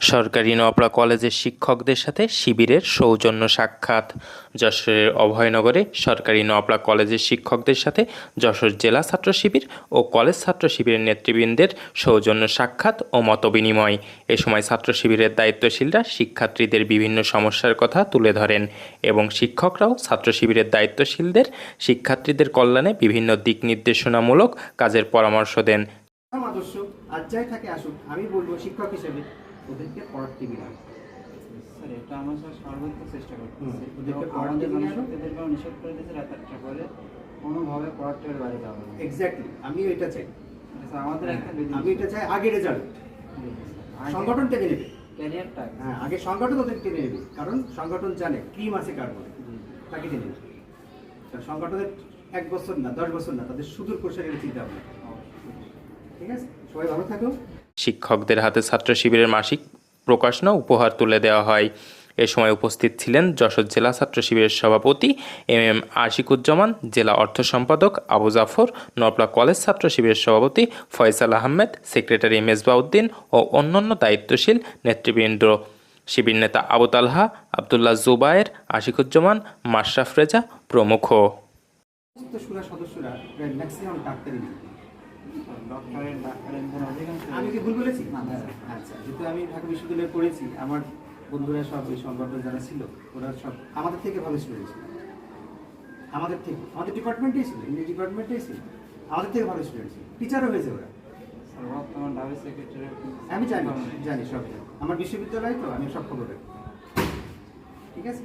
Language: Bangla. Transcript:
সরকারি নপড়া কলেজের শিক্ষকদের সাথে শিবিরের সৌজন্য সাক্ষাৎ। যশোরের অভয়নগরে সরকারি নপড়া কলেজের শিক্ষকদের সাথে যশোর জেলা ছাত্র শিবির ও কলেজ ছাত্র শিবিরের নেতৃবৃন্দের সৌজন্য সাক্ষাৎ ও মতবিনিময়। এ সময় ছাত্র শিবিরের দায়িত্বশীলরা শিক্ষার্থীদের বিভিন্ন সমস্যার কথা তুলে ধরেন এবং শিক্ষকরাও ছাত্র শিবিরের দায়িত্বশীলদের শিক্ষার্থীদের কল্যাণে বিভিন্ন দিক নির্দেশনামূলক কাজের পরামর্শ দেন। আদর্শ আর যাই থাকে আসুক আমি বলব শিক্ষক হিসেবে ওদেরকে পড়ার টিভি না স্যার এটা আমার স্যার সর্বোচ্চ চেষ্টা ওদেরকে পড়ার। নিষেধ করে দিয়েছে রাত আটটা পরে কোনোভাবে পড়ার বাইরে যাওয়া না। এক্স্যাক্টলি আমিও এটা চাই। আমাদের একটা আমি এটা চাই আগে রেজাল্ট সংগঠন টেনে নেবে। ক্যারিয়ারটা হ্যাঁ আগে সংগঠন ওদের টেনে নেবে কারণ সংগঠন জানে ক্রিম আছে কার মধ্যে তাকে টেনে নেবে। সংগঠনের এক বছর না দশ বছর না তাদের সুদূর প্রসারের চিন্তা ভাবনা। ঠিক আছে? সবাই ভালো থাকো শিক্ষকদের হাতে ছাত্র শিবিরের মাসিক প্রকাশনা উপহার তুলে দেওয়া হয়। এ সময় উপস্থিত ছিলেন যশোর জেলা ছাত্র শিবিরের সভাপতি এম এম আশিকুজ্জামান জেলা অর্থ সম্পাদক আবু জাফর নপলা কলেজ ছাত্র শিবিরের সভাপতি ফয়সাল আহমেদ সেক্রেটারি মেজবাউদ্দিন ও অন্যান্য দায়িত্বশীল নেতৃবৃন্দ। শিবির নেতা আবু তালহা আবদুল্লাহ জুবায়ের আশিকুজ্জামান মাশরাফ রেজা প্রমুখ। সদস্যরা ম্যাক্সিমাম ডাক্তারি ডক্টরের আমি কি ভুল বলেছি। আচ্ছা। যেহেতু আমি ঢাকা বিশ্ববিদ্যালয়ে পড়েছি আমার বন্ধুরা সব ওই সংগঠন যারা ছিল ওরা সব আমাদের থেকে ভালো স্টুডেন্ট ছিল। আমাদের থেকে আমাদের ডিপার্টমেন্টেই ছিল ইংলিশ ডিপার্টমেন্টেই ছিল। আমাদের থেকে ভালো স্টুডেন্ট ছিল। টিচারও হয়েছে ওরা। আমি জানি জানি সব। আমার বিশ্ববিদ্যালয় তো আমি সব খবর ঠিক আছে?